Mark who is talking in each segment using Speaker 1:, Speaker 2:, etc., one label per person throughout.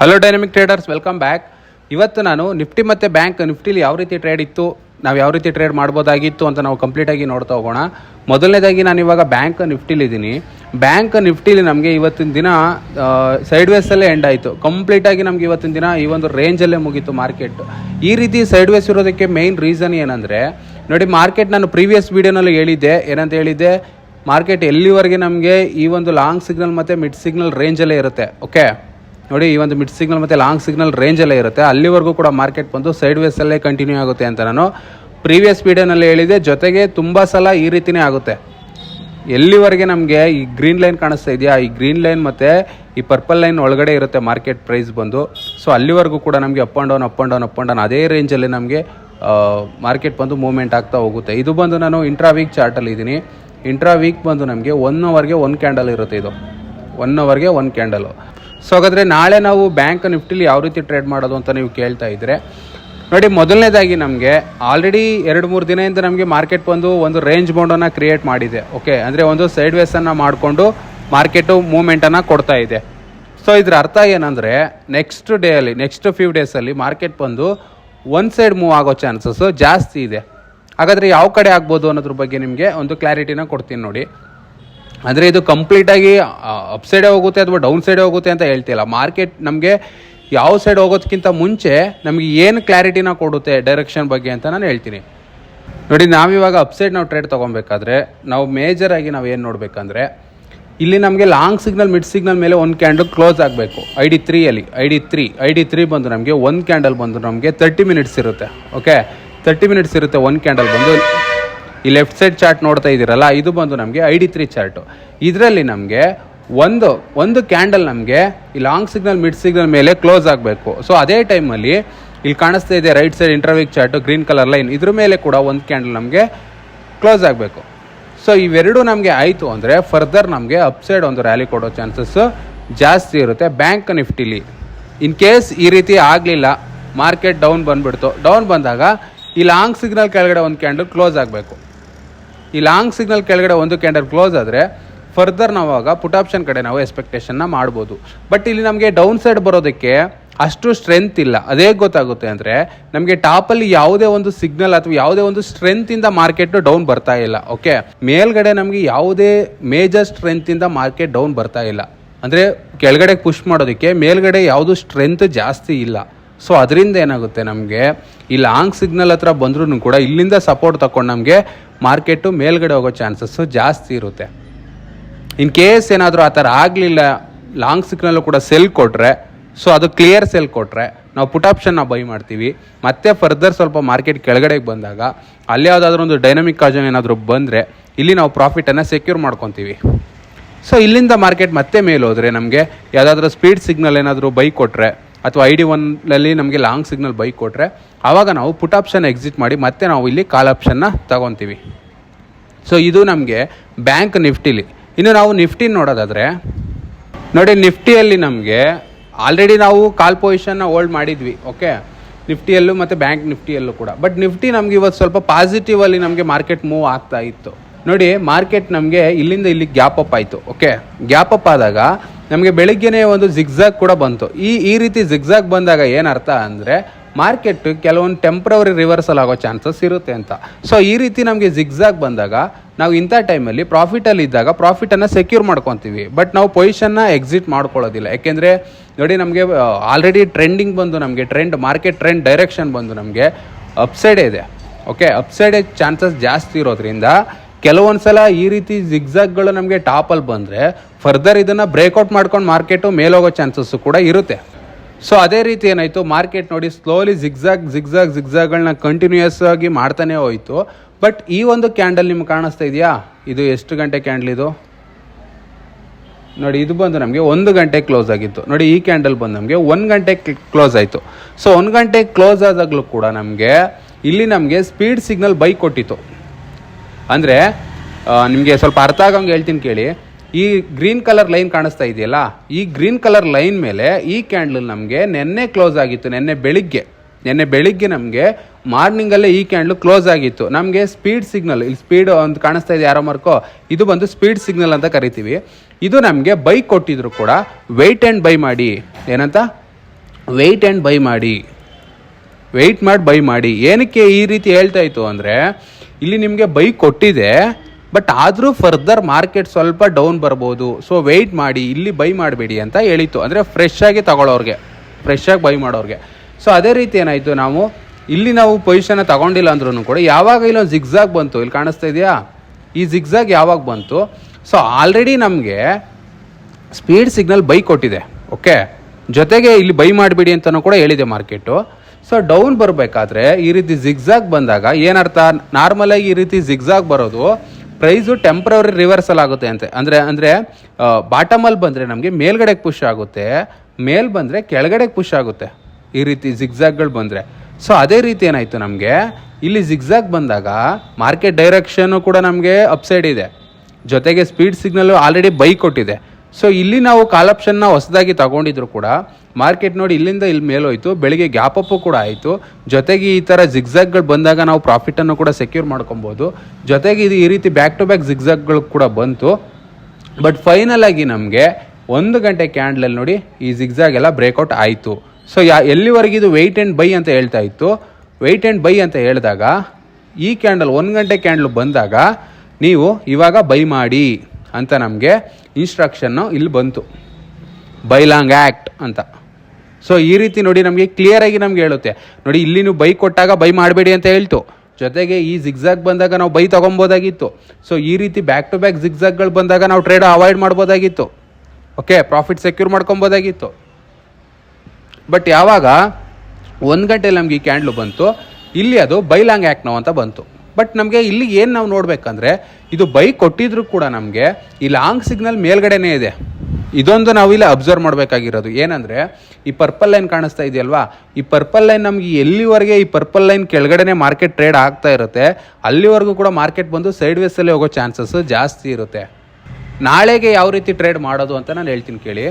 Speaker 1: Hello dynamic traders welcome back ಇವತ್ತು ನಾನು Nifty ಮತ್ತು ಬ್ಯಾಂಕ್, ನಿಫ್ಟಿಲಿ ಯಾವ ರೀತಿ ಟ್ರೇಡ್ ಇತ್ತು, ನಾವು ಯಾವ ರೀತಿ ಟ್ರೇಡ್ ಮಾಡ್ಬೋದಾಗಿತ್ತು ಅಂತ ನಾವು ಕಂಪ್ಲೀಟಾಗಿ ನೋಡ್ತಾ ಹೋಗೋಣ. ಮೊದಲನೇದಾಗಿ ನಾನು ಇವಾಗ ಬ್ಯಾಂಕ್ ನಿಫ್ಟಿಲಿದ್ದೀನಿ ಬ್ಯಾಂಕ್, ನಿಫ್ಟಿಲಿ ನಮಗೆ ಇವತ್ತಿನ ದಿನ ಸೈಡ್ ವೇಸಲ್ಲೇ ಎಂಡ್ ಆಯಿತು. ಕಂಪ್ಲೀಟಾಗಿ ನಮಗೆ ಇವತ್ತಿನ ದಿನ ಈ ಒಂದು ರೇಂಜಲ್ಲೇ ಮುಗೀತು ಮಾರ್ಕೆಟ್ ಈ ರೀತಿ ಸೈಡ್ ವೇಸ್ ಇರೋದಕ್ಕೆ ಮೇಯ್ನ್ ರೀಸನ್ ಏನಂದರೆ, ನೋಡಿ ಮಾರ್ಕೆಟ್ ನಾನು ಪ್ರೀವಿಯಸ್ ವೀಡಿಯೋನಲ್ಲಿ ಹೇಳಿದ್ದೆ. ಏನಂತ ಹೇಳಿದ್ದೆ? ಮಾರ್ಕೆಟ್ ಎಲ್ಲಿವರೆಗೆ ನಮಗೆ ಈ ಒಂದು ಲಾಂಗ್ ಸಿಗ್ನಲ್ ಮತ್ತು ಮಿಡ್ ಸಿಗ್ನಲ್ ರೇಂಜಲ್ಲೇ ಇರುತ್ತೆ. ಓಕೆ ನೋಡಿ, ಈ ಒಂದು ಮಿಡ್ ಸಿಗ್ನಲ್ ಮತ್ತು ಲಾಂಗ್ ಸಿಗ್ನಲ್ ರೇಂಜಲ್ಲೇ ಇರುತ್ತೆ. ಅಲ್ಲಿವರೆಗೂ ಕೂಡ ಮಾರ್ಕೆಟ್ ಬಂದು ಸೈಡ್ ವೇಸಲ್ಲೇ ಕಂಟಿನ್ಯೂ ಆಗುತ್ತೆ ಅಂತ ನಾನು ಪ್ರೀವಿಯಸ್ ವೀಡಿಯೋನಲ್ಲಿ ಹೇಳಿದೆ. ಜೊತೆಗೆ ತುಂಬ ಸಲ ಈ ರೀತಿನೇ ಆಗುತ್ತೆ. ಎಲ್ಲಿವರೆಗೆ ನಮಗೆ ಈ ಗ್ರೀನ್ ಲೈನ್ ಕಾಣಿಸ್ತಾ ಇದೆಯಾ? ಈ ಗ್ರೀನ್ ಲೈನ್ ಮತ್ತು ಈ ಪರ್ಪಲ್ ಲೈನ್ ಒಳಗಡೆ ಇರುತ್ತೆ ಮಾರ್ಕೆಟ್ ಪ್ರೈಸ್ ಬಂದು. ಸೊ ಅಲ್ಲಿವರೆಗೂ ಕೂಡ ನಮಗೆ up and down up and down up and down ಅದೇ ರೇಂಜಲ್ಲಿ ನಮಗೆ ಮಾರ್ಕೆಟ್ ಬಂದು ಮೂವ್ಮೆಂಟ್ ಆಗ್ತಾ ಹೋಗುತ್ತೆ. ಇದು ಬಂದು ನಾನು ಇಂಟ್ರಾ ವೀಕ್ ಚಾರ್ಟಲ್ಲಿ ಇದ್ದೀನಿ. ಇಂಟ್ರಾ ವೀಕ್ ಬಂದು ನಮಗೆ ಒನ್ ಅವರ್ಗೆ ಒನ್ ಕ್ಯಾಂಡಲ್ ಇರುತ್ತೆ ಇದು. ಒನ್ ಅವರ್ಗೆ ಒನ್ ಕ್ಯಾಂಡಲು ಸೊ ಹಾಗಾದರೆ ನಾಳೆ ನಾವು ಬ್ಯಾಂಕ್ ನಿಫ್ಟಿಲಿ ಯಾವ ರೀತಿ ಟ್ರೇಡ್ ಮಾಡೋದು ಅಂತ ನೀವು ಕೇಳ್ತಾ ಇದ್ದರೆ ನೋಡಿ ಮೊದಲನೇದಾಗಿ ನಮಗೆ ಆಲ್ರೆಡಿ ಎರಡು ಮೂರು ದಿನದಿಂದ ನಮಗೆ ಮಾರ್ಕೆಟ್ ಬಂದು ಒಂದು ರೇಂಜ್ ಬೌಂಡನ್ನು ಕ್ರಿಯೇಟ್ ಮಾಡಿದೆ ಓಕೆ ಅಂದರೆ ಒಂದು ಸೈಡ್ ವೇಸನ್ನು ಮಾಡಿಕೊಂಡು ಮಾರ್ಕೆಟು ಮೂಮೆಂಟನ್ನು ಕೊಡ್ತಾ ಇದೆ. ಸೊ ಇದರ ಅರ್ಥ ಏನಂದರೆ ನೆಕ್ಸ್ಟ್ ಡೇಯಲ್ಲಿ ನೆಕ್ಸ್ಟ್ ಫ್ಯೂ ಡೇಸಲ್ಲಿ ಮಾರ್ಕೆಟ್ ಬಂದು ಒನ್ ಸೈಡ್ ಮೂವ್ ಆಗೋ ಚಾನ್ಸಸ್ಸು ಜಾಸ್ತಿ ಇದೆ. ಹಾಗಾದರೆ ಯಾವ ಕಡೆ ಆಗ್ಬೋದು ಅನ್ನೋದ್ರ ಬಗ್ಗೆ ನಿಮಗೆ ಒಂದು ಕ್ಲಾರಿಟಿನ ಕೊಡ್ತೀನಿ ನೋಡಿ. ಅಂದರೆ ಇದು ಕಂಪ್ಲೀಟಾಗಿ ಅಪ್ ಸೈಡೇ ಹೋಗುತ್ತೆ ಅಥವಾ ಡೌನ್ ಸೈಡೇ ಹೋಗುತ್ತೆ ಅಂತ ಹೇಳ್ತಿಲ್ಲ ಮಾರ್ಕೆಟ್ ನಮಗೆ ಯಾವ ಸೈಡ್ ಹೋಗೋದಕ್ಕಿಂತ ಮುಂಚೆ ನಮಗೆ ಏನು ಕ್ಲಾರಿಟಿನ ಕೊಡುತ್ತೆ ಡೈರೆಕ್ಷನ್ ಬಗ್ಗೆ ಅಂತ ನಾನು ಹೇಳ್ತೀನಿ. ನೋಡಿ, ನಾವಿವಾಗ ಅಪ್ ಸೈಡ್ ನಾವು ಟ್ರೇಡ್ ತೊಗೊಬೇಕಾದ್ರೆ ನಾವು ಮೇಜರಾಗಿ ನಾವು ಏನು ನೋಡಬೇಕಂದ್ರೆ ಇಲ್ಲಿ ನಮಗೆ ಲಾಂಗ್ ಸಿಗ್ನಲ್ ಮಿಡ್ ಸಿಗ್ನಲ್ ಮೇಲೆ ಒಂದು ಕ್ಯಾಂಡಲ್ ಕ್ಲೋಸ್ ಆಗಬೇಕು. I D ತ್ರೀಯಲ್ಲಿ I D three I D three ಬಂದು ನಮಗೆ ಒಂದು ಕ್ಯಾಂಡಲ್ ಬಂದು ನಮಗೆ ತರ್ಟಿ ಮಿನಿಟ್ಸ್ ಇರುತ್ತೆ. ಓಕೆ ತರ್ಟಿ ಮಿನಿಟ್ಸ್ ಇರುತ್ತೆ ಒಂದು ಕ್ಯಾಂಡಲ್ ಬಂದು. ಈ ಲೆಫ್ಟ್ ಸೈಡ್ ಚಾರ್ಟ್ ನೋಡ್ತಾ ಇದ್ದೀರಲ್ಲ, ಇದು ಬಂದು ನಮಗೆ ಐ ಡಿ ತ್ರೀ ಚಾರ್ಟು ಇದರಲ್ಲಿ ನಮಗೆ ಒಂದು ಒಂದು ಕ್ಯಾಂಡಲ್ ನಮಗೆ ಈ ಲಾಂಗ್ ಸಿಗ್ನಲ್ ಮಿಡ್ ಸಿಗ್ನಲ್ ಮೇಲೆ ಕ್ಲೋಸ್ ಆಗಬೇಕು. ಸೊ ಅದೇ ಟೈಮಲ್ಲಿ ಇಲ್ಲಿ ಕಾಣಿಸ್ತಾ ಇದೆ ರೈಟ್ ಸೈಡ್ ಇಂಟರ್ವಿಕ್ ಚಾರ್ಟು ಗ್ರೀನ್ ಕಲರ್ ಲೈನ್ ಇದ್ರ ಮೇಲೆ ಕೂಡ ಒಂದು ಕ್ಯಾಂಡಲ್ ನಮಗೆ ಕ್ಲೋಸ್ ಆಗಬೇಕು. ಸೊ ಇವೆರಡು ನಮಗೆ ಆಯಿತು ಅಂದರೆ ಫರ್ದರ್ ನಮಗೆ ಅಪ್ಸೈಡ್ ಒಂದು ರ್ಯಾಲಿ ಕೊಡೋ ಚಾನ್ಸಸ್ ಜಾಸ್ತಿ ಇರುತ್ತೆ. ಬ್ಯಾಂಕ್ ನಿಫ್ಟಿಲಿ ಇನ್ ಕೇಸ್ ಈ ರೀತಿ ಆಗಲಿಲ್ಲ ಮಾರ್ಕೆಟ್ ಡೌನ್ ಬಂದ್ಬಿಡ್ತು. ಡೌನ್ ಬಂದಾಗ ಈ ಲಾಂಗ್ ಸಿಗ್ನಲ್ ಕೆಳಗಡೆ ಒಂದು ಕ್ಯಾಂಡಲ್ ಕ್ಲೋಸ್ ಆಗಬೇಕು. ಈ ಲಾಂಗ್ ಸಿಗ್ನಲ್ ಕೆಳಗಡೆ ಒಂದು ಕ್ಯಾಂಡಲ್ ಕ್ಲೋಸ್ ಆದರೆ ಫರ್ದರ್ ನಾವಾಗ ಪುಟ್ ಆಪ್ಷನ್ ಕಡೆ ನಾವು ಎಕ್ಸ್ಪೆಕ್ಟೇಷನ್ನ ಮಾಡ್ಬೋದು. ಬಟ್ ಇಲ್ಲಿ ನಮಗೆ ಡೌನ್ ಸೈಡ್ ಬರೋದಕ್ಕೆ ಅಷ್ಟು ಸ್ಟ್ರೆಂತ್ ಇಲ್ಲ. ಅದೇ ಗೊತ್ತಾಗುತ್ತೆ ಅಂದರೆ ನಮಗೆ ಟಾಪಲ್ಲಿ ಯಾವುದೇ ಒಂದು ಸಿಗ್ನಲ್ ಅಥವಾ ಯಾವುದೇ ಒಂದು ಸ್ಟ್ರೆಂತಿಂದ ಮಾರ್ಕೆಟ್ ಡೌನ್ ಬರ್ತಾ ಇಲ್ಲ ಓಕೆ ಮೇಲ್ಗಡೆ ನಮಗೆ ಯಾವುದೇ ಮೇಜರ್ ಸ್ಟ್ರೆಂತಿಂದ ಮಾರ್ಕೆಟ್ ಡೌನ್ ಬರ್ತಾ ಇಲ್ಲ. ಅಂದರೆ ಕೆಳಗಡೆ ಪುಷ್ ಮಾಡೋದಕ್ಕೆ ಮೇಲ್ಗಡೆ ಯಾವುದು ಸ್ಟ್ರೆಂತ್ ಜಾಸ್ತಿ ಇಲ್ಲ. ಸೊ ಅದರಿಂದ ಏನಾಗುತ್ತೆ ನಮಗೆ, ಈ ಲಾಂಗ್ ಸಿಗ್ನಲ್ ಹತ್ರ ಬಂದ್ರೂ ಕೂಡ ಇಲ್ಲಿಂದ ಸಪೋರ್ಟ್ ತಗೊಂಡು ನಮಗೆ ಮಾರ್ಕೆಟು ಮೇಲ್ಗಡೆ ಹೋಗೋ ಚಾನ್ಸಸ್ಸು ಜಾಸ್ತಿ ಇರುತ್ತೆ. ಇನ್ ಕೇಸ್ ಏನಾದರೂ ಆ ಥರ ಆಗಲಿಲ್ಲ ಲಾಂಗ್ ಸಿಗ್ನಲ್ಲು ಕೂಡ ಸೆಲ್ ಕೊಟ್ಟರೆ ಸೊ ಅದು ಕ್ಲಿಯರ್ ಸೆಲ್ ಕೊಟ್ಟರೆ ನಾವು ಪುಟ್ ಆಪ್ಷನ್ ನಾವು ಬೈ ಮಾಡ್ತೀವಿ. ಮತ್ತೆ ಫರ್ದರ್ ಸ್ವಲ್ಪ ಮಾರ್ಕೆಟ್ ಕೆಳಗಡೆಗೆ ಬಂದಾಗ, ಅಲ್ಲಿ ಯಾವುದಾದ್ರೂ ಒಂದು ಡೈನಮಿಕ್ ಕಾಜನ್ ಏನಾದರೂ ಬಂದರೆ, ಇಲ್ಲಿ ನಾವು ಪ್ರಾಫಿಟನ್ನು ಸೆಕ್ಯೂರ್ ಮಾಡ್ಕೊತೀವಿ. ಸೊ ಇಲ್ಲಿಂದ ಮಾರ್ಕೆಟ್ ಮತ್ತೆ ಮೇಲೆ ಹೋದರೆ ನಮಗೆ ಯಾವುದಾದ್ರೂ ಸ್ಪೀಡ್ ಸಿಗ್ನಲ್ ಏನಾದರೂ ಬೈ ಕೊಟ್ಟರೆ ಅಥವಾ ಐ ಡಿ ಒನ್ನಲ್ಲಿ ನಮಗೆ ಲಾಂಗ್ ಸಿಗ್ನಲ್ ಬೈಕ್ ಕೊಟ್ಟರೆ ಆವಾಗ ನಾವು ಪುಟ್ ಆಪ್ಷನ್ ಎಕ್ಸಿಟ್ ಮಾಡಿ ಮತ್ತೆ ನಾವು ಇಲ್ಲಿ ಕಾಲ್ ಆಪ್ಷನ್ನ ತಗೊತೀವಿ. ಸೊ ಇದು ನಮಗೆ ಬ್ಯಾಂಕ್ ನಿಫ್ಟಿಲಿ. ಇನ್ನು ನಾವು ನಿಫ್ಟಿ ನೋಡೋದಾದರೆ, ನೋಡಿ ನಿಫ್ಟಿಯಲ್ಲಿ ನಮಗೆ ಆಲ್ರೆಡಿ ನಾವು ಕಾಲ್ ಪೊಸಿಷನ್ನ ಹೋಲ್ಡ್ ಮಾಡಿದ್ವಿ ಓಕೆ ನಿಫ್ಟಿಯಲ್ಲೂ ಮತ್ತು ಬ್ಯಾಂಕ್ ನಿಫ್ಟಿಯಲ್ಲೂ ಕೂಡ. ಬಟ್ ನಿಫ್ಟಿ ನಮಗೆ ಇವತ್ತು ಸ್ವಲ್ಪ ಪಾಸಿಟಿವಲ್ಲಿ ನಮಗೆ ಮಾರ್ಕೆಟ್ ಮೂವ್ ಆಗ್ತಾ ಇತ್ತು. ನೋಡಿ ಮಾರ್ಕೆಟ್ ನಮಗೆ ಇಲ್ಲಿಂದ ಇಲ್ಲಿ ಗ್ಯಾಪ್ ಅಪ್ ಆಯಿತು ಓಕೆ ಗ್ಯಾಪ್ ಅಪ್ ಆದಾಗ ನಮಗೆ ಬೆಳಿಗ್ಗೆನೇ ಒಂದು ಜಿಗ್ಜಾಗ್ ಕೂಡ ಬಂತು. ಈ ಈ ರೀತಿ ಜಿಗ್ಜಾಗ್ ಬಂದಾಗ ಏನು ಅರ್ಥ ಅಂದರೆ ಮಾರ್ಕೆಟ್ ಕೆಲವೊಂದು ಟೆಂಪ್ರವರಿ ರಿವರ್ಸಲ್ ಆಗೋ ಚಾನ್ಸಸ್ ಇರುತ್ತೆ ಅಂತ. ಸೊ ಈ ರೀತಿ ನಮಗೆ ಜಿಗ್ಜಾಗ್ ಬಂದಾಗ ನಾವು ಇಂಥ ಟೈಮಲ್ಲಿ ಪ್ರಾಫಿಟಲ್ಲಿ ಇದ್ದಾಗ ಪ್ರಾಫಿಟನ್ನು ಸೆಕ್ಯೂರ್ ಮಾಡ್ಕೊತೀವಿ. ಬಟ್ ನಾವು ಪೊಸಿಷನ್ನ ಎಕ್ಸಿಟ್ ಮಾಡ್ಕೊಳ್ಳೋದಿಲ್ಲ. ಯಾಕೆಂದರೆ ನೋಡಿ ನಮಗೆ ಆಲ್ರೆಡಿ ಟ್ರೆಂಡಿಂಗ್ ಬಂದು ನಮಗೆ ಟ್ರೆಂಡ್ ಮಾರ್ಕೆಟ್ ಟ್ರೆಂಡ್ ಡೈರೆಕ್ಷನ್ ಬಂದು ನಮಗೆ ಅಪ್ಸೈಡ್ ಇದೆ. ಓಕೆ ಅಪ್ಸೈಡ್ ಚಾನ್ಸಸ್ ಜಾಸ್ತಿ ಇರೋದ್ರಿಂದ ಕೆಲವೊಂದು ಸಲ ಈ ರೀತಿ ಜಿಗ್ಜಾಗ್ಗಳು ನಮಗೆ ಟಾಪಲ್ಲಿ ಬಂದರೆ ಫರ್ದರ್ ಇದನ್ನು ಬ್ರೇಕ್ಔಟ್ ಮಾಡ್ಕೊಂಡು ಮಾರ್ಕೆಟು ಮೇಲೋಗೋ ಚಾನ್ಸಸ್ಸು ಕೂಡ ಇರುತ್ತೆ. ಸೊ ಅದೇ ರೀತಿ ಏನಾಯಿತು? ಮಾರ್ಕೆಟ್ ನೋಡಿ ಸ್ಲೋಲಿ ಜಿಗ್ಜಾಗ್ ಜಿಗ್ಜಾಗ್ ಜಿಗ್ಜಾಗ್ಗಳನ್ನ ಕಂಟಿನ್ಯೂಯಸ್ ಆಗಿ ಮಾಡ್ತಾನೆ ಹೋಯಿತು. ಬಟ್ ಈ ಒಂದು ಕ್ಯಾಂಡಲ್ ನಿಮ್ಗೆ ಕಾಣಿಸ್ತಾ ಇದೆಯಾ? ಇದು ಎಷ್ಟು ಗಂಟೆ ಕ್ಯಾಂಡಲ್ ಇದು? ನೋಡಿ, ಇದು ಬಂದು ನಮಗೆ ಒಂದು ಗಂಟೆ ಕ್ಲೋಸ್ ಆಗಿತ್ತು. ನೋಡಿ, ಈ ಕ್ಯಾಂಡಲ್ ಬಂದು ನಮಗೆ ಒಂದು ಗಂಟೆ ಕ್ಲೋಸ್ ಆಯಿತು. ಸೊ ಒಂದು ಗಂಟೆ ಕ್ಲೋಸ್ ಆದಾಗಲೂ ಕೂಡ ನಮಗೆ ಇಲ್ಲಿ ನಮಗೆ ಸ್ಪೀಡ್ ಸಿಗ್ನಲ್ ಬೈಕ್ ಕೊಟ್ಟಿತ್ತು ಅಂದರೆ ನಿಮಗೆ ಸ್ವಲ್ಪ ಅರ್ಥ ಆಗಂಗೆ ಹೇಳ್ತೀನಿ ಕೇಳಿ. ಈ ಗ್ರೀನ್ ಕಲರ್ ಲೈನ್ ಕಾಣಿಸ್ತಾ ಇದೆಯಲ್ಲ? ಈ ಗ್ರೀನ್ ಕಲರ್ ಲೈನ್ ಮೇಲೆ ಈ ಕ್ಯಾಂಡಲ್ ನಮಗೆ ನೆನ್ನೆ ಕ್ಲೋಸ್ ಆಗಿತ್ತು, ನೆನ್ನೆ ಬೆಳಿಗ್ಗೆ. ನೆನ್ನೆ ಬೆಳಿಗ್ಗೆ ನಮಗೆ ಮಾರ್ನಿಂಗಲ್ಲೇ ಈ ಕ್ಯಾಂಡ್ಲು ಕ್ಲೋಸ್ ಆಗಿತ್ತು. ನಮಗೆ ಸ್ಪೀಡ್ ಸಿಗ್ನಲ್, ಇಲ್ಲಿ ಸ್ಪೀಡ್ ಒಂದು ಕಾಣಿಸ್ತಾ ಇದೆ ಯಾರೋ ಮಾರ್ಕೋ? ಇದು ಬಂದು ಸ್ಪೀಡ್ ಸಿಗ್ನಲ್ ಅಂತ ಕರಿತೀವಿ. ಇದು ನಮಗೆ ಬೈ ಕೊಟ್ಟಿದ್ರು ಕೂಡ ವೆಯ್ಟ್ ಆ್ಯಂಡ್ ಬೈ ಮಾಡಿ. ಏನಂತ? ವೆಯ್ಟ್ ಆ್ಯಂಡ್ ಬೈ ಮಾಡಿ. ವೆಯ್ಟ್ ಮಾಡಿ ಬೈ ಮಾಡಿ. ಏನಕ್ಕೆ ಈ ರೀತಿ ಹೇಳ್ತಾ ಇತ್ತು ಅಂದರೆ, ಇಲ್ಲಿ ನಿಮಗೆ ಬೈ ಕೊಟ್ಟಿದೆ ಬಟ್ ಆದರೂ ಫರ್ದರ್ ಮಾರ್ಕೆಟ್ ಸ್ವಲ್ಪ ಡೌನ್ ಬರ್ಬೋದು. ಸೊ ವೆಯ್ಟ್ ಮಾಡಿ, ಇಲ್ಲಿ ಬೈ ಮಾಡಬೇಡಿ ಅಂತ ಹೇಳಿತ್ತು. ಅಂದರೆ ಫ್ರೆಶ್ ಆಗಿ ತಗೊಳ್ಳೋರಿಗೆ. ಫ್ರೆಶ್ ಆಗಿ ಬೈ ಮಾಡೋರಿಗೆ. ಸೊ ಅದೇ ರೀತಿ ಏನಾಯಿತು ನಾವು, ಇಲ್ಲಿ ನಾವು ಪೊಸಿಷನ್ ತಗೊಂಡಿಲ್ಲ ಅಂದ್ರೂ ಕೂಡ ಯಾವಾಗ ಇಲ್ಲೊಂದು ಜಿಗ್ಸಾಗ್ ಬಂತು. ಇಲ್ಲಿ ಕಾಣಿಸ್ತಾ ಇದೆಯಾ? ಈ ಜಿಗ್ಸಾಗ್ ಯಾವಾಗ ಬಂತು? ಸೊ ಆಲ್ರೆಡಿ ನಮಗೆ ಸ್ಪೀಡ್ ಸಿಗ್ನಲ್ ಬೈ ಕೊಟ್ಟಿದೆ. ಓಕೆ ಜೊತೆಗೆ ಇಲ್ಲಿ ಬೈ ಮಾಡಿಬಿಡಿ ಅಂತಲೂ ಕೂಡ ಹೇಳಿದೆ ಮಾರ್ಕೆಟು ಸೊ ಡೌನ್ ಬರಬೇಕಾದ್ರೆ ಈ ರೀತಿ ಜಿಗ್ಸಾಗ್ ಬಂದಾಗ ಏನರ್ಥ? ನಾರ್ಮಲಾಗಿ ಈ ರೀತಿ ಜಿಗ್ಸಾಗ್ ಬರೋದು ಪ್ರೈಸು ಟೆಂಪ್ರವರಿ ರಿವರ್ಸಲ್ ಆಗುತ್ತೆ ಅಂತೆ. ಅಂದರೆ ಅಂದರೆ ಬಾಟಮಲ್ಲಿ ಬಂದರೆ ನಮಗೆ ಮೇಲ್ಗಡೆಗೆ ಪುಷ್ ಆಗುತ್ತೆ, ಮೇಲ್ ಬಂದರೆ ಕೆಳಗಡೆಗೆ ಪುಷ್ ಆಗುತ್ತೆ. ಈ ರೀತಿ ಜಿಗ್ಜಾಗ್ಗಳು ಬಂದರೆ. ಸೊ ಅದೇ ರೀತಿ ಏನಾಯಿತು ನಮಗೆ? ಇಲ್ಲಿ ಜಿಗ್ಜಾಗ್ ಬಂದಾಗ ಮಾರ್ಕೆಟ್ ಡೈರೆಕ್ಷನ್ನು ಕೂಡ ನಮಗೆ ಅಪ್ಸೈಡ್ ಇದೆ. ಜೊತೆಗೆ ಸ್ಪೀಡ್ ಸಿಗ್ನಲ್ಲು ಆಲ್ರೆಡಿ ಬೈ ಕೊಟ್ಟಿದೆ. ಸೊ ಇಲ್ಲಿ ನಾವು ಕಾಲ್ ಆಪ್ಷನ್ನ ಹೊಸದಾಗಿ ತಗೊಂಡಿದ್ರು ಕೂಡ, ಮಾರ್ಕೆಟ್ ನೋಡಿ ಇಲ್ಲಿಂದ ಇಲ್ಲಿ ಮೇಲೋಯ್ತು, ಬೆಳಿಗ್ಗೆ ಗ್ಯಾಪ್ ಅಪ್ಪು ಕೂಡ ಆಯಿತು. ಜೊತೆಗೆ ಈ ಥರ ಜಿಗ್ಝಾಗ್ಗಳು ಬಂದಾಗ ನಾವು ಪ್ರಾಫಿಟನ್ನು ಕೂಡ ಸೆಕ್ಯೂರ್ ಮಾಡ್ಕೊಬೋದು. ಜೊತೆಗೆ ಇದು ಈ ರೀತಿ ಬ್ಯಾಕ್ ಟು ಬ್ಯಾಕ್ ಜಿಗ್ಝಾಗ್ಗಳು ಕೂಡ ಬಂತು. ಬಟ್ ಫೈನಲ್ ಆಗಿ ನಮಗೆ ಒಂದು ಗಂಟೆ ಕ್ಯಾಂಡ್ಲಲ್ಲಿ ನೋಡಿ ಈ ಜಿಗ್ಝಾಗ್ ಎಲ್ಲ ಬ್ರೇಕೌಟ್ ಆಯಿತು. ಸೊ ಯಾ, ಎಲ್ಲಿವರೆಗೆ ಇದು ವೆಯ್ಟ್ ಆ್ಯಂಡ್ ಬೈ ಅಂತ ಹೇಳ್ತಾ ಇತ್ತು? ವೆಯ್ಟ್ ಆ್ಯಂಡ್ ಬೈ ಅಂತ ಹೇಳಿದಾಗ, ಈ ಕ್ಯಾಂಡಲ್ ಒಂದು ಗಂಟೆ ಕ್ಯಾಂಡ್ಲು ಬಂದಾಗ, ನೀವು ಇವಾಗ ಬೈ ಮಾಡಿ. ಅಂತ ನಮಗೆ ಇನ್ಸ್ಟ್ರಕ್ಷನ್ನು ಇಲ್ಲಿ ಬಂತು. ಬೈಲಾಂಗ್ ಆ್ಯಕ್ಟ್ ಅಂತ. ಸೊ ಈ ರೀತಿ ನೋಡಿ ನಮಗೆ ಕ್ಲಿಯರಾಗಿ ನಮ್ಗೆ ಹೇಳುತ್ತೆ. ನೋಡಿ, ಇಲ್ಲಿ ನೀವು ಬೈ ಕೊಟ್ಟಾಗ ಬೈ ಮಾಡಬೇಡಿ ಅಂತ ಹೇಳ್ತು. ಜೊತೆಗೆ ಈ ಜಿಗ್ಜಾಗ್ ಬಂದಾಗ ನಾವು ಬೈ ತೊಗೊಬೋದಾಗಿತ್ತು. ಸೊ ಈ ರೀತಿ ಬ್ಯಾಕ್ ಟು ಬ್ಯಾಕ್ ಜಿಗ್ಜಾಗ್ಗಳು ಬಂದಾಗ ನಾವು ಟ್ರೇಡ್ ಅವಾಯ್ಡ್ ಮಾಡ್ಬೋದಾಗಿತ್ತು. ಓಕೆ ಪ್ರಾಫಿಟ್ ಸೆಕ್ಯೂರ್ ಮಾಡ್ಕೊಬೋದಾಗಿತ್ತು. ಬಟ್ ಯಾವಾಗ? ಒಂದು ಗಂಟೆಲಿ ನಮಗೆ ಈ ಕ್ಯಾಂಡ್ಲು ಬಂತು. ಇಲ್ಲಿ ಅದು ಬೈಲಾಂಗ್ ಆ್ಯಕ್ಟ್ ನಾವು ಅಂತ ಬಂತು. ಬಟ್ ನಮಗೆ ಇಲ್ಲಿ ಏನು ನಾವು ನೋಡಬೇಕಂದ್ರೆ, ಇದು ಬೈಕ್ ಕೊಟ್ಟಿದ್ರು ಕೂಡ ನಮಗೆ ಈ ಲಾಂಗ್ ಸಿಗ್ನಲ್ ಮೇಲ್ಗಡೆನೇ ಇದೆ. ಇದೊಂದು ನಾವು ಇಲ್ಲಿ ಅಬ್ಸರ್ವ್ ಮಾಡಬೇಕಾಗಿರೋದು. ಏನಂದರೆ, ಈ ಪರ್ಪಲ್ ಲೈನ್ ಕಾಣಿಸ್ತಾ ಇದೆಯಲ್ವಾ? ಈ ಪರ್ಪಲ್ ಲೈನ್ ನಮಗೆ ಎಲ್ಲಿವರೆಗೆ ಈ ಪರ್ಪಲ್ ಲೈನ್ ಕೆಳಗಡೆನೆ ಮಾರ್ಕೆಟ್ ಟ್ರೇಡ್ ಆಗ್ತಾ ಇರುತ್ತೆ, ಅಲ್ಲಿವರೆಗೂ ಕೂಡ ಮಾರ್ಕೆಟ್ ಬಂದು ಸೈಡ್ ವೇಸಲ್ಲಿ ಹೋಗೋ ಚಾನ್ಸಸ್ ಜಾಸ್ತಿ ಇರುತ್ತೆ. ನಾಳೆಗೆ ಯಾವ ರೀತಿ ಟ್ರೇಡ್ ಮಾಡೋದು ಅಂತ ನಾನು ಹೇಳ್ತೀನಿ ಕೇಳಿ.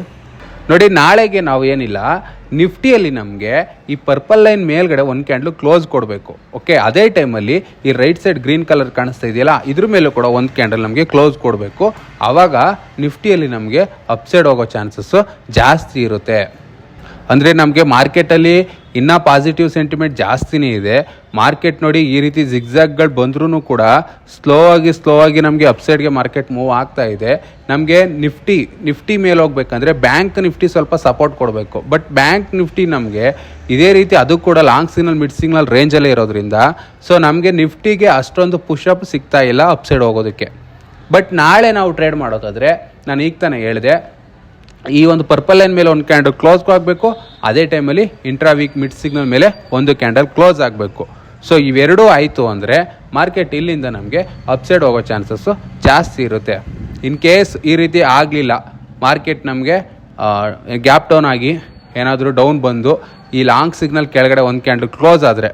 Speaker 1: ನೋಡಿ, ನಾಳೆಗೆ ನಾವು ಏನಿಲ್ಲ ನಿಫ್ಟಿಯಲ್ಲಿ ನಮಗೆ ಈ ಪರ್ಪಲ್ ಲೈನ್ ಮೇಲ್ಗಡೆ ಒಂದು ಕ್ಯಾಂಡ್ಲು ಕ್ಲೋಸ್ ಕೊಡಬೇಕು. ಓಕೆ ಅದೇ ಟೈಮಲ್ಲಿ ಈ ರೈಟ್ ಸೈಡ್ ಗ್ರೀನ್ ಕಲರ್ ಕಾಣಿಸ್ತಾ ಇದೆಯಲ್ಲ, ಇದ್ರ ಮೇಲೂ ಕೂಡ ಒಂದು ಕ್ಯಾಂಡಲ್ ನಮಗೆ ಕ್ಲೋಸ್ ಕೊಡಬೇಕು. ಆವಾಗ ನಿಫ್ಟಿಯಲ್ಲಿ ನಮಗೆ ಅಪ್ಸೈಡ್ ಹೋಗೋ ಚಾನ್ಸಸ್ಸು ಜಾಸ್ತಿ ಇರುತ್ತೆ. ಅಂದರೆ ನಮಗೆ ಮಾರ್ಕೆಟಲ್ಲಿ ಇನ್ನೂ ಪಾಸಿಟಿವ್ ಸೆಂಟಿಮೆಂಟ್ ಜಾಸ್ತಿನೇ ಇದೆ. ಮಾರ್ಕೆಟ್ ನೋಡಿ ಈ ರೀತಿ ಜಿಗ್ಜಾಗ್ಗಳು ಬಂದ್ರೂ ಕೂಡ ಸ್ಲೋ ಆಗಿ ಸ್ಲೋ ಆಗಿ ನಮಗೆ ಅಪ್ಸೈಡ್ಗೆ ಮಾರ್ಕೆಟ್ ಮೂವ್ ಆಗ್ತಾ ಇದೆ. ನಮಗೆ ನಿಫ್ಟಿ ನಿಫ್ಟಿ ಮೇಲೆ ಹೋಗ್ಬೇಕಂದ್ರೆ ಬ್ಯಾಂಕ್ ನಿಫ್ಟಿ ಸ್ವಲ್ಪ ಸಪೋರ್ಟ್ ಕೊಡಬೇಕು. ಬಟ್ ಬ್ಯಾಂಕ್ ನಿಫ್ಟಿ ನಮಗೆ ಇದೇ ರೀತಿ ಅದು ಕೂಡ ಲಾಂಗ್ ಸಿಗ್ನಲ್ ಮಿಡ್ ಸಿಗ್ನಲ್ ರೇಂಜಲ್ಲೇ ಇರೋದ್ರಿಂದ ಸೊ ನಮಗೆ ನಿಫ್ಟಿಗೆ ಅಷ್ಟೊಂದು ಪುಷಪ್ ಸಿಗ್ತಾ ಇಲ್ಲ ಅಪ್ಸೈಡ್ ಹೋಗೋದಕ್ಕೆ. ಬಟ್ ನಾಳೆ ನಾವು ಟ್ರೇಡ್ ಮಾಡೋದಾದರೆ, ನಾನು ಈಗ ತಾನೇ ಹೇಳಿದೆ ಈ ಒಂದು ಪರ್ಪಲ್ ಲೈನ್ ಮೇಲೆ ಒಂದು ಕ್ಯಾಂಡಲ್ ಕ್ಲೋಸ್ ಆಗಬೇಕು. ಅದೇ ಟೈಮಲ್ಲಿ ಇಂಟ್ರಾ ವೀಕ್ ಮಿಡ್ ಸಿಗ್ನಲ್ ಮೇಲೆ ಒಂದು ಕ್ಯಾಂಡಲ್ ಕ್ಲೋಸ್ ಆಗಬೇಕು. ಸೊ ಇವೆರಡೂ ಆಯಿತು ಅಂದರೆ ಮಾರ್ಕೆಟ್ ಇಲ್ಲಿಂದ ನಮಗೆ ಅಪ್ಸೈಡ್ ಹೋಗೋ ಚಾನ್ಸಸ್ಸು ಜಾಸ್ತಿ ಇರುತ್ತೆ. ಇನ್ ಕೇಸ್ ಈ ರೀತಿ ಆಗಲಿಲ್ಲ ಮಾರ್ಕೆಟ್ ನಮಗೆ ಗ್ಯಾಪ್ ಡೌನ್ ಆಗಿ ಏನಾದರೂ ಡೌನ್ ಬಂದು ಈ ಲಾಂಗ್ ಸಿಗ್ನಲ್ ಕೆಳಗಡೆ ಒಂದು ಕ್ಯಾಂಡಲ್ ಕ್ಲೋಸ್ ಆದರೆ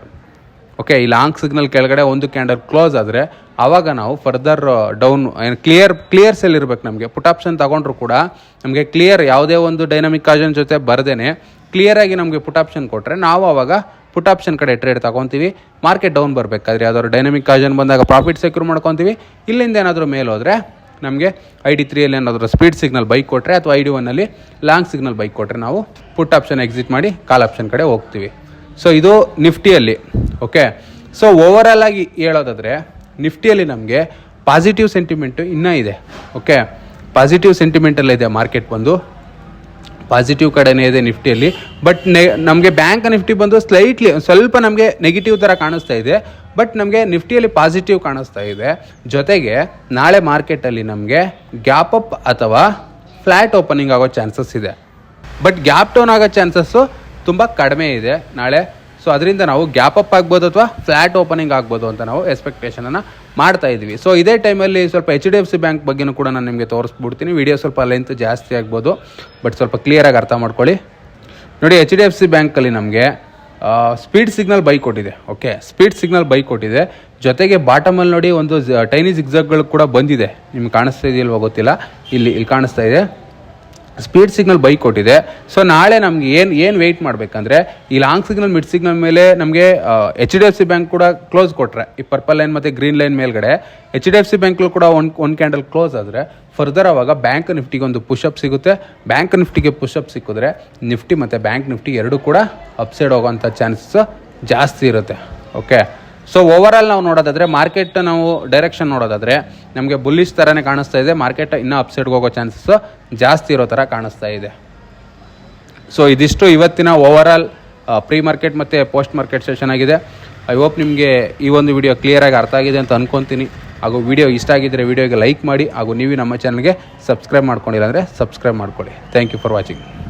Speaker 1: ಓಕೆ ಈ ಲಾಂಗ್ ಸಿಗ್ನಲ್ ಕೆಳಗಡೆ ಒಂದು ಕ್ಯಾಂಡಲ್ ಕ್ಲೋಸ್ ಆದರೆ ಆವಾಗ ನಾವು ಫರ್ದರ್ ಡೌನ್ ಏನು ಕ್ಲಿಯರ್ ಕ್ಲಿಯರ್ ಸೆಲ್ ಇರಬೇಕು ನಮಗೆ. ಪುಟ್ ಆಪ್ಷನ್ ತೊಗೊಂಡ್ರು ಕೂಡ ನಮಗೆ ಕ್ಲಿಯರ್ ಯಾವುದೇ ಒಂದು ಡೈನಾಮಿಕ್ ಕಾಜನ್ ಜೊತೆ ಬರದೇನೆ ಕ್ಲಿಯರಾಗಿ ನಮಗೆ ಪುಟ್ ಆಪ್ಷನ್ ಕೊಟ್ಟರೆ ನಾವು ಆವಾಗ ಪುಟ್ ಆಪ್ಷನ್ ಕಡೆ ಟ್ರೇಡ್ ತಗೊತೀವಿ. ಮಾರ್ಕೆಟ್ ಡೌನ್ ಬರಬೇಕಾದ್ರೆ ಯಾವ್ದಾದ್ರು ಡೈನಮಿಕ್ ಕಾಜನ್ ಬಂದಾಗ ಪ್ರಾಫಿಟ್ ಸೆಕ್ಯೂರ್ ಮಾಡ್ಕೊತೀವಿ. ಇಲ್ಲಿಂದ ಏನಾದರೂ ಮೇಲೆ ಹೋದರೆ ನಮಗೆ ಐ ಡಿ ತ್ರೀಯಲ್ಲಿ ಏನಾದರೂ ಸ್ಪೀಡ್ ಸಿಗ್ನಲ್ ಬೈಕ್ ಕೊಟ್ಟರೆ ಅಥವಾ ಐ ಡಿ ಒನ್ನಲ್ಲಿ ಲಾಂಗ್ ಸಿಗ್ನಲ್ ಬೈಕ್ ಕೊಟ್ಟರೆ ನಾವು ಪುಟ್ ಆಪ್ಷನ್ ಎಕ್ಸಿಟ್ ಮಾಡಿ ಕಾಲ್ ಆಪ್ಷನ್ ಕಡೆ ಹೋಗ್ತೀವಿ. ಸೊ ಇದು ನಿಫ್ಟಿಯಲ್ಲಿ ಓಕೆ ಸೊ ಓವರಾಲ್ ಆಗಿ ಹೇಳೋದಾದರೆ, ನಿಫ್ಟಿಯಲ್ಲಿ ನಮಗೆ ಪಾಸಿಟಿವ್ ಸೆಂಟಿಮೆಂಟು ಇನ್ನೂ ಇದೆ ಓಕೆ ಪಾಸಿಟಿವ್ ಸೆಂಟಿಮೆಂಟಲ್ಲ ಇದೆ ಮಾರ್ಕೆಟ್ ಬಂದು. ಪಾಸಿಟಿವ್ ಕಡೆನೇ ಇದೆ ನಿಫ್ಟಿಯಲ್ಲಿ. ಬಟ್ ನೆ ನಮಗೆ ಬ್ಯಾಂಕ್ ನಿಫ್ಟಿ ಬಂದು ಸ್ಲೈಟ್ಲಿ ಸ್ವಲ್ಪ ನಮಗೆ ನೆಗೆಟಿವ್ ಥರ ಕಾಣಿಸ್ತಾ ಇದೆ. ಬಟ್ ನಮಗೆ ನಿಫ್ಟಿಯಲ್ಲಿ ಪಾಸಿಟಿವ್ ಕಾಣಿಸ್ತಾ ಇದೆ. ಜೊತೆಗೆ ನಾಳೆ ಮಾರ್ಕೆಟಲ್ಲಿ ನಮಗೆ ಗ್ಯಾಪ್ ಅಪ್ ಅಥವಾ ಫ್ಲ್ಯಾಟ್ ಓಪನಿಂಗ್ ಆಗೋ ಚಾನ್ಸಸ್ ಇದೆ. ಬಟ್ ಗ್ಯಾಪ್ ಡೌನ್ ಆಗೋ ಚಾನ್ಸಸ್ಸು ತುಂಬ ಕಡಿಮೆ ಇದೆ ನಾಳೆ. ಸೊ ಅದರಿಂದ ನಾವು ಗ್ಯಾಪ್ ಅಪ್ ಆಗ್ಬೋದು ಅಥವಾ ಫ್ಲ್ಯಾಟ್ ಓಪನಿಂಗ್ ಆಗ್ಬೋದು ಅಂತ ನಾವು ಎಕ್ಸ್ಪೆಕ್ಟೇಷನನ್ನು ಮಾಡ್ತಾ ಇದ್ವಿ ಸೊ ಇದೇ ಟೈಮಲ್ಲಿ ಸ್ವಲ್ಪ H D F C bank ಬಗ್ಗೆನೂ ಕೂಡ ನಾನು ನಿಮಗೆ ತೋರಿಸ್ಬಿಡ್ತೀನಿ. ವಿಡಿಯೋ ಸ್ವಲ್ಪ ಲೆಂತ್ ಜಾಸ್ತಿ ಆಗ್ಬೋದು. ಬಟ್ ಸ್ವಲ್ಪ ಕ್ಲಿಯರಾಗಿ ಅರ್ಥ ಮಾಡ್ಕೊಳ್ಳಿ. ನೋಡಿ ಎಚ್ ಡಿ ಎಫ್ ಸಿ ಬ್ಯಾಂಕಲ್ಲಿ ನಮಗೆ ಸ್ಪೀಡ್ ಸಿಗ್ನಲ್ ಬೈ ಕೊಟ್ಟಿದೆ. ಓಕೆ ಸ್ಪೀಡ್ ಸಿಗ್ನಲ್ ಬೈ ಕೊಟ್ಟಿದೆ. ಜೊತೆಗೆ ಬಾಟಮಲ್ಲಿ ನೋಡಿ ಒಂದು ಟೈನಿ ಜಿಗ್ಜಾಗ್ಗಳು ಕೂಡ ಬಂದಿದೆ. ನಿಮ್ಗೆ ಕಾಣಿಸ್ತಾ ಇದೆಯಲ್ವ ಗೊತ್ತಿಲ್ಲ? ಇಲ್ಲಿ ಇಲ್ಲಿ ಕಾಣಿಸ್ತಾ ಇದೆ. ಸ್ಪೀಡ್ ಸಿಗ್ನಲ್ ಬೈಕ್ ಕೊಟ್ಟಿದೆ. ಸೊ ನಾಳೆ ನಮ್ಗೆ ಏನು ಏನು ವೆಯ್ಟ್ ಮಾಡಬೇಕಂದ್ರೆ, ಈ ಲಾಂಗ್ ಸಿಗ್ನಲ್ ಮಿಡ್ ಸಿಗ್ನಲ್ ಮೇಲೆ ನಮಗೆ H D F C bank ಕೂಡ ಕ್ಲೋಸ್ ಕೊಟ್ಟರೆ ಈ ಪರ್ಪಲ್ ಲೈನ್ ಮತ್ತು ಗ್ರೀನ್ ಲೈನ್ ಮೇಲ್ಗಡೆ H D F C bank ಕೂಡ ಒಂದು ಒಂದು ಕ್ಯಾಂಡಲ್ ಕ್ಲೋಸ್ ಆದರೆ ಫರ್ದರ್ ಆವಾಗ ಬ್ಯಾಂಕ್ ನಿಫ್ಟಿಗೆ ಒಂದು ಪುಷಪ್ ಸಿಗುತ್ತೆ. ಬ್ಯಾಂಕ್ ನಿಫ್ಟಿಗೆ ಪುಷಪ್ ಸಿಕ್ಕಿದ್ರೆ, ನಿಫ್ಟಿ ಮತ್ತು ಬ್ಯಾಂಕ್ ನಿಫ್ಟಿ ಎರಡೂ ಕೂಡ ಅಪ್ಸೈಡ್ ಹೋಗೋಂಥ ಚಾನ್ಸಸ್ ಜಾಸ್ತಿ ಇರುತ್ತೆ. ಓಕೆ ಸೊ ಓವರಾಲ್ ನಾವು ನೋಡೋದಾದ್ರೆ ಮಾರ್ಕೆಟ್ ನಾವು ಡೈರೆಕ್ಷನ್ ನೋಡೋದಾದ್ರೆ, ನಮಗೆ ಬುಲ್ಲಿಶ್ ಥರನೇ ಕಾಣಿಸ್ತಾ ಇದೆ. ಮಾರ್ಕೆಟ್ ಇನ್ನೂ ಅಪ್ಸೈಡ್ಗೆ ಹೋಗೋ ಚಾನ್ಸಸ್ ಜಾಸ್ತಿ ಇರೋ ಥರ ಕಾಣಿಸ್ತಾ ಇದೆ. ಸೊ ಇದಿಷ್ಟು ಇವತ್ತಿನ ಓವರಾಲ್ ಪ್ರೀ ಮಾರ್ಕೆಟ್ ಮತ್ತು ಪೋಸ್ಟ್ ಮಾರ್ಕೆಟ್ ಸೆಷನ್ ಆಗಿದೆ. ಐ ಹೋಪ್ ನಿಮಗೆ ಈ ಒಂದು ವಿಡಿಯೋ ಕ್ಲಿಯರಾಗಿ ಅರ್ಥ ಆಗಿದೆ ಅಂತ ಅನ್ಕೊತೀನಿ. ಹಾಗೂ ವಿಡಿಯೋ ಇಷ್ಟ ಆಗಿದ್ದರೆ ವಿಡಿಯೋಗೆ ಲೈಕ್ ಮಾಡಿ. ಹಾಗೂ ನೀವು ನಮ್ಮ ಚಾನಲ್ಗೆ ಸಬ್ಸ್ಕ್ರೈಬ್ ಮಾಡ್ಕೊಂಡಿಲ್ಲ ಅಂದರೆ ಸಬ್ಸ್ಕ್ರೈಬ್ ಮಾಡ್ಕೊಳ್ಳಿ. Thank you for watching